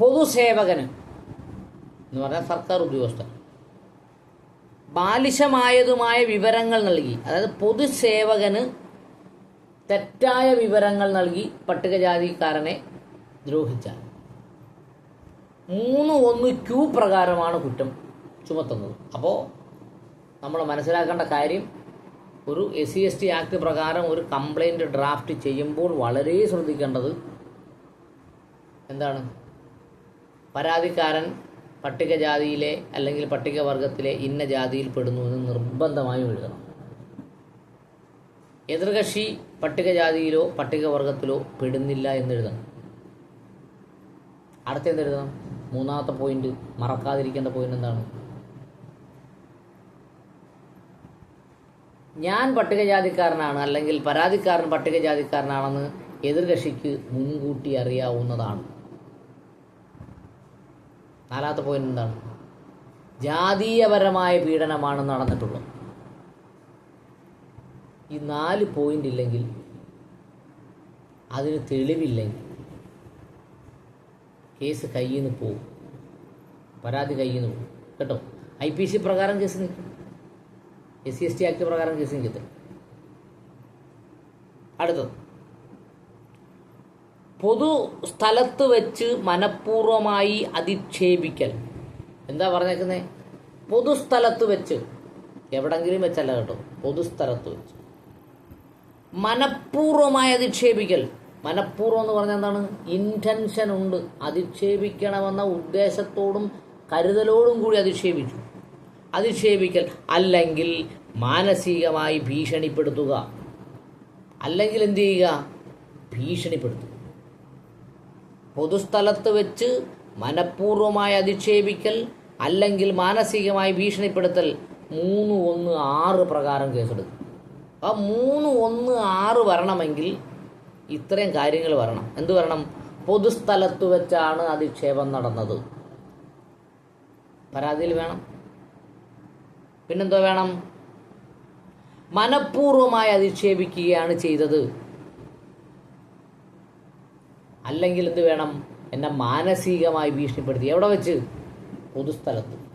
പൊതുസേവകന് എന്ന് പറഞ്ഞാൽ സർക്കാർ ഉദ്യോഗസ്ഥൻ. ബാലിശമായതുമായ വിവരങ്ങൾ നൽകി. അതായത് പൊതുസേവകന് തെറ്റായ വിവരങ്ങൾ നൽകി പട്ടികജാതിക്കാരനെ ദ്രോഹിച്ചാൽ. മൂന്ന് ഒന്ന് ക്യൂ പ്രകാരമാണ് കുറ്റം ചുമത്തുന്നത്. അപ്പോൾ നമ്മൾ മനസ്സിലാക്കേണ്ട കാര്യം ഒരു S C S T act പ്രകാരം ഒരു കംപ്ലൈന്റ് ഡ്രാഫ്റ്റ് ചെയ്യുമ്പോൾ വളരെ ശ്രദ്ധിക്കേണ്ടത് എന്താണ്? പരാതിക്കാരൻ പട്ടികജാതിയിലെ അല്ലെങ്കിൽ പട്ടികവർഗത്തിലെ ഇന്ന ജാതിയിൽ പെടുന്നു എന്ന് നിർബന്ധമായും എഴുതണം. എതിർകക്ഷി പട്ടികജാതിയിലോ പട്ടികവർഗത്തിലോ പെടുന്നില്ല എന്ന് എഴുതണം. അടുത്ത എന്തെഴുതണം മൂന്നാമത്തെ പോയിന്റ് മറക്കാതിരിക്കേണ്ട പോയിന്റ് എന്താണ്? ഞാൻ പട്ടികജാതിക്കാരനാണ് അല്ലെങ്കിൽ പരാതിക്കാരൻ പട്ടികജാതിക്കാരനാണെന്ന് എതിർകക്ഷിക്ക് മുൻകൂട്ടി അറിയാവുന്നതാണ്. നാലാമത്തെ പോയിന്റ് എന്താണ്? ജാതീയപരമായ പീഡനമാണ് നടന്നിട്ടുള്ളത്. ഈ നാല് പോയിന്റ് ഇല്ലെങ്കിൽ അതിന് തെളിവില്ലെങ്കിൽ കേസ് കയ്യിൽ നിന്ന് പോകും. പരാതി കയ്യിൽ നിന്ന് പോകും. കേട്ടോ? ഐ പി സി പ്രകാരം കേസ് നിൽക്കും S C S T act പ്രകാരം കേസ് നിൽക്കത്തില്ല അടുത്തത്. പൊതു സ്ഥലത്ത് വെച്ച് മനഃപൂർവമായി അധിക്ഷേപിക്കൽ. എന്താ പറഞ്ഞേക്കുന്നത് പൊതുസ്ഥലത്ത് വെച്ച്. എവിടെങ്കിലും വെച്ചല്ല കേട്ടോ. പൊതുസ്ഥലത്ത് വെച്ച്. മനഃപൂർവമായി അധിക്ഷേപിക്കൽ. മനഃപൂർവം എന്ന് പറഞ്ഞാൽ എന്താണ്? ഇന്റൻഷൻ ഉണ്ട്. അധിക്ഷേപിക്കണമെന്ന ഉദ്ദേശത്തോടും കരുതലോടും കൂടി അധിക്ഷേപിച്ചു. അധിക്ഷേപിക്കൽ. അല്ലെങ്കിൽ മാനസികമായി ഭീഷണിപ്പെടുത്തുക. അല്ലെങ്കിൽ എന്ത് ചെയ്യുക? ഭീഷണിപ്പെടുത്തുക. പൊതുസ്ഥലത്ത് വെച്ച് മനഃപൂർവമായി അധിക്ഷേപിക്കൽ അല്ലെങ്കിൽ മാനസികമായി ഭീഷണിപ്പെടുത്തൽ മൂന്ന് ഒന്ന് ആറ് പ്രകാരം കേസെടുക്കും. ആ മൂന്ന് ഒന്ന് ആറ് വരണമെങ്കിൽ ഇത്രയും കാര്യങ്ങൾ വരണം. എന്ത് വരണം? പൊതുസ്ഥലത്ത് വെച്ചാണ് അധിക്ഷേപം നടന്നത്. പരാതിയിൽ വേണം. പിന്നെന്തോ വേണം? മനഃപൂർവമായി അധിക്ഷേപിക്കുകയാണ് ചെയ്തത്. അല്ലെങ്കിൽ എന്ത് വേണം? എന്നെ മാനസികമായി ഭീഷണിപ്പെടുത്തി. എവിടെ വെച്ച്? പൊതുസ്ഥലത്ത്.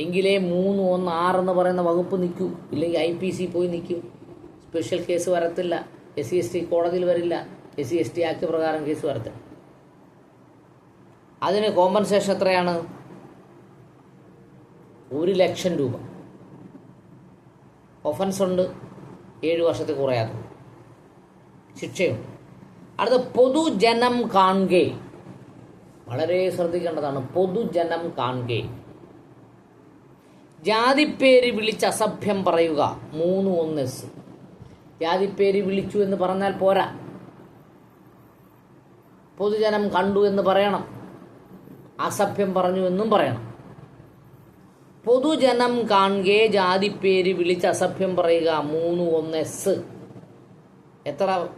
എങ്കിലേ മൂന്ന് ഒന്ന് ആറെന്ന് പറയുന്ന വകുപ്പ് നിൽക്കൂ. ഇല്ലെങ്കിൽ ഐ പി സി പോയി നിൽക്കും. സ്പെഷ്യൽ കേസ് വരത്തില്ല. എസ് സി എസ് ടി കോടതിയിൽ വരില്ല. S C S T act പ്രകാരം കേസ് വരത്തില്ല. അതിന് കോമ്പൻസേഷൻ എത്രയാണ്? ഒരു ലക്ഷം രൂപ. ഒഫൻസ് ഉണ്ട്. ഏഴ് വർഷത്തിൽ കുറയാതെ. ശിക്ഷയുണ്ട്. അടുത്ത പൊതുജനം കാണുകെ. വളരെ ശ്രദ്ധിക്കേണ്ടതാണ് പൊതുജനം കാണുകെ. ജാതിപ്പേര് വിളിച്ച് അസഭ്യം പറയുക മൂന്ന് ഒന്ന് എസ് ജാതിപ്പേര് വിളിച്ചു എന്ന് പറഞ്ഞാൽ പോരാ. പൊതുജനം കണ്ടു എന്ന് പറയണം അസഭ്യം പറഞ്ഞു എന്നും പറയണം. പൊതുജനം കാണുകെ ജാതിപ്പേര് വിളിച്ച് അസഭ്യം പറയുക മൂന്ന് ഒന്ന് എസ് എത്ര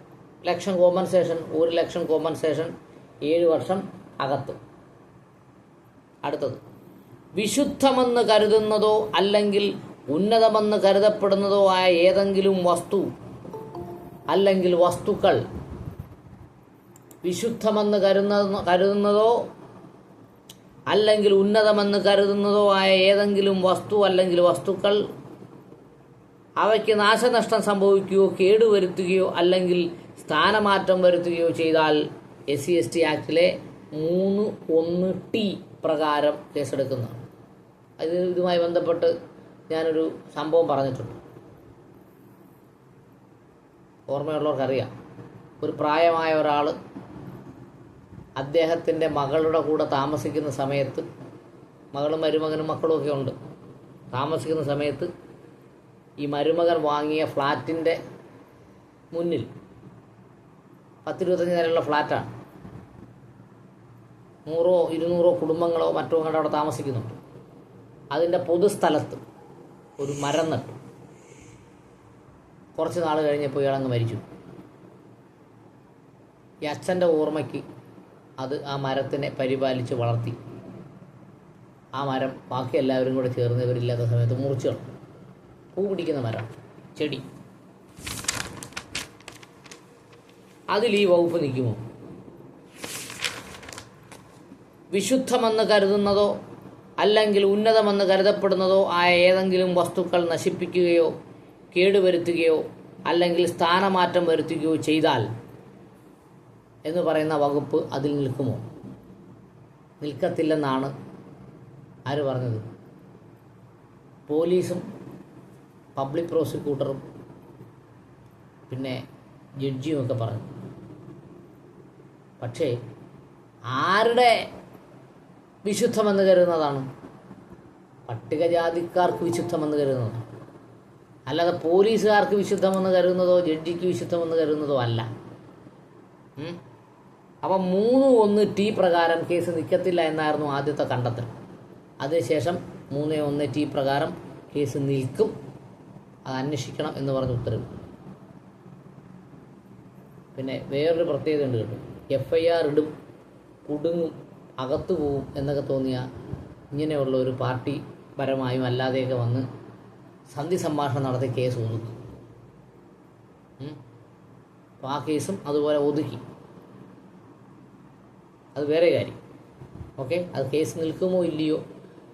ലക്ഷം കോമ്പൻസേഷൻ ഒരു ലക്ഷം കോമ്പൻസേഷൻ ഏഴ് വർഷം അകത്ത്. അടുത്തത്. വിശുദ്ധമെന്ന് കരുതുന്നതോ അല്ലെങ്കിൽ ഉന്നതമെന്ന് കരുതപ്പെടുന്നതോ ആയ ഏതെങ്കിലും വസ്തു അല്ലെങ്കിൽ വസ്തുക്കൾ വിശുദ്ധമെന്ന് കരുതുന്ന കരുതുന്നതോ അല്ലെങ്കിൽ ഉന്നതമെന്ന് കരുതുന്നതോ ആയ ഏതെങ്കിലും വസ്തു അല്ലെങ്കിൽ വസ്തുക്കൾ അവയ്ക്ക് നാശനഷ്ടം സംഭവിക്കുകയോ കേടുവരുത്തുകയോ അല്ലെങ്കിൽ സ്ഥാനമാറ്റം വരുത്തുകയോ ചെയ്താൽ എസ് സി എസ് ടി ആക്ടിലെ മൂന്ന് ഒന്ന് ടി പ്രകാരം കേസെടുക്കുന്നതാണ്. അത് ഇതുമായി ബന്ധപ്പെട്ട് ഞാനൊരു സംഭവം പറഞ്ഞിട്ടുണ്ട്. ഓർമ്മയുള്ളവർക്കറിയാം. ഒരു പ്രായമായ ഒരാൾ അദ്ദേഹത്തിന്റെ മകളുടെ കൂടെ താമസിക്കുന്ന സമയത്ത് മകളും മരുമകനും മക്കളും ഒക്കെ ഉണ്ട്. താമസിക്കുന്ന സമയത്ത് ഈ മരുമകൻ വാങ്ങിയ ഫ്ലാറ്റിന്റെ മുന്നിൽ പത്തിരുപത്തഞ്ച് നിലയുള്ള ഫ്ലാറ്റാണ്. നൂറോ ഇരുന്നൂറോ കുടുംബങ്ങളോ മറ്റോ കണ്ട് അവിടെ താമസിക്കുന്നുണ്ട്. അതിന്റെ പൊതുസ്ഥലത്ത് ഒരു മരം നട്ടു. കുറച്ച് നാൾ കഴിഞ്ഞപ്പോൾ ഇയാളങ്ങ് മരിച്ചു. ഈ അച്ഛന്റെ ഓർമ്മയ്ക്ക് അത് ആ മരത്തിനെ പരിപാലിച്ച് വളർത്തി. ആ മരം ബാക്കി എല്ലാവരും കൂടെ ചേർന്ന് ഇവരില്ലാത്ത സമയത്ത് മുറിച്ചു പൂ പിടിക്കുന്ന മരം ചെടി. അതിൽ ഈ വകുപ്പ് നിൽക്കുമോ? വിശുദ്ധമെന്ന് കരുതുന്നതോ അല്ലെങ്കിൽ ഉന്നതമെന്ന് കരുതപ്പെടുന്നതോ ആയ ഏതെങ്കിലും വസ്തുക്കൾ നശിപ്പിക്കുകയോ കേടുവരുത്തുകയോ അല്ലെങ്കിൽ സ്ഥാനമാറ്റം വരുത്തുകയോ ചെയ്താൽ എന്ന് പറയുന്ന വകുപ്പ് അതിൽ നിൽക്കുമോ? നിൽക്കത്തില്ലെന്നാണ് ആര് പറഞ്ഞത്? പോലീസും പബ്ലിക് പ്രോസിക്യൂട്ടറും പിന്നെ ജഡ്ജിയും ഒക്കെ പറഞ്ഞു. പക്ഷേ ആരുടെ വിശുദ്ധമെന്ന് കരുതുന്നതാണ്? പട്ടികജാതിക്കാർക്ക് വിശുദ്ധമെന്ന് കരുതുന്നതാണ് അല്ലാതെ പോലീസുകാർക്ക് വിശുദ്ധമെന്ന് കരുതുന്നതോ ജഡ്ജിക്ക് വിശുദ്ധമെന്ന് കരുതുന്നതോ അല്ല. അപ്പം മൂന്ന് ഒന്ന് ടി പ്രകാരം കേസ് നിൽക്കത്തില്ല എന്നായിരുന്നു ആദ്യത്തെ കണ്ടെത്തൽ. അതിനുശേഷം മൂന്ന് ഒന്ന് ടി പ്രകാരം കേസ് നിൽക്കും. അത് അന്വേഷിക്കണം എന്ന് പറഞ്ഞ ഉത്തരവ്. പിന്നെ വേറൊരു പ്രത്യേകത ഉണ്ട് കേട്ടോ. എഫ് ഐ ആർ ഇടും കുടുങ്ങും അകത്തു പോവും എന്നൊക്കെ തോന്നിയ ഇങ്ങനെയുള്ള ഒരു പാർട്ടി പരമായും അല്ലാതെയൊക്കെ വന്ന് സന്ധി സംഭാഷണം നടത്തി കേസ് ഒതുക്കും. അപ്പോൾ ആ കേസും അതുപോലെ ഒതുക്കി. അത് വേറെ കാര്യം. ഓക്കെ? അത് കേസ് നിൽക്കുമോ ഇല്ലയോ?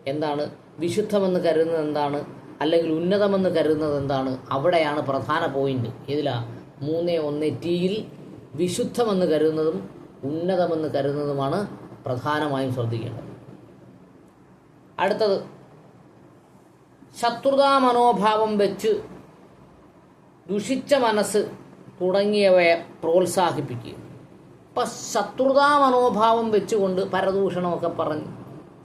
എന്താണ്? വിശുദ്ധമെന്ന് കരുതുന്നത് എന്താണ്? അല്ലെങ്കിൽ ഉന്നതമെന്ന് കരുതുന്നത് എന്താണ്? അവിടെയാണ് പ്രധാന പോയിന്റ് ഇതിലാ മൂന്ന് ഒന്ന് ടിയിൽ വിശുദ്ധമെന്ന് കരുതുന്നതും ഉന്നതമെന്ന് കരുതുന്നതുമാണ് പ്രധാനമായും ശ്രദ്ധിക്കേണ്ടത്. അടുത്തത് ശത്രുതാ മനോഭാവം വെച്ച് ദുഷിച്ച മനസ്സ് തുടങ്ങിയവയെ പ്രോത്സാഹിപ്പിക്കുക ഇപ്പം ശത്രുതാ മനോഭാവം വെച്ചുകൊണ്ട് പരദൂഷണമൊക്കെ പറഞ്ഞ്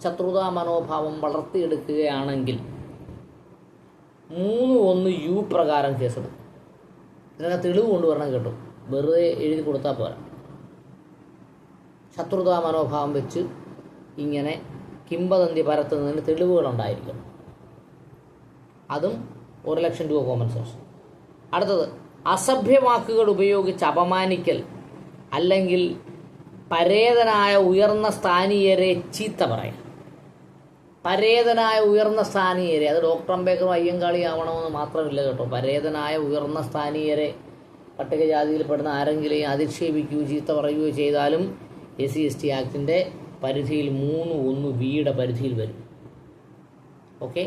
ശത്രുതാ മനോഭാവം വളർത്തിയെടുക്കുകയാണെങ്കിൽ മൂന്ന് ഒന്ന് യു പ്രകാരം കേസെടുക്കും. ഇതിനകത്ത് തെളിവ് കൊണ്ടുവരണം കേട്ടോ. വെറുതെ എഴുതി കൊടുത്താൽ പോരാ. ശത്രുതാ മനോഭാവം വെച്ച് ഇങ്ങനെ കിംബദന്തി പരത്തുന്നതിന് തെളിവുകളുണ്ടായിരിക്കും അതും ഒരു ലക്ഷം രൂപ കോമ്പൻസേഷൻ അടുത്തത് അസഭ്യവാക്കുകൾ ഉപയോഗിച്ച് അപമാനിക്കൽ അല്ലെങ്കിൽ പരേതനായ ഉയർന്ന സ്ഥാനീയരെ ചീത്ത പറയാം പരേതനായ ഉയർന്ന സ്ഥാനീയരെ അത് ഡോക്ടർ അംബേദ്കർ അയ്യങ്കാളി ആവണമെന്ന് മാത്രമില്ല കേട്ടോ. പരേതനായ ഉയർന്ന സ്ഥാനീയരെ പട്ടികജാതിയിൽപ്പെടുന്ന ആരെങ്കിലും അധിക്ഷേപിക്കുകയോ ചീത്ത പറയുകയോ ചെയ്താലും എസ് സി എസ് ടി ആക്ടിന്റെ പരിധിയിൽ മൂന്ന് ഒന്ന് വിയുടെ പരിധിയിൽ വരും. ഓക്കെ?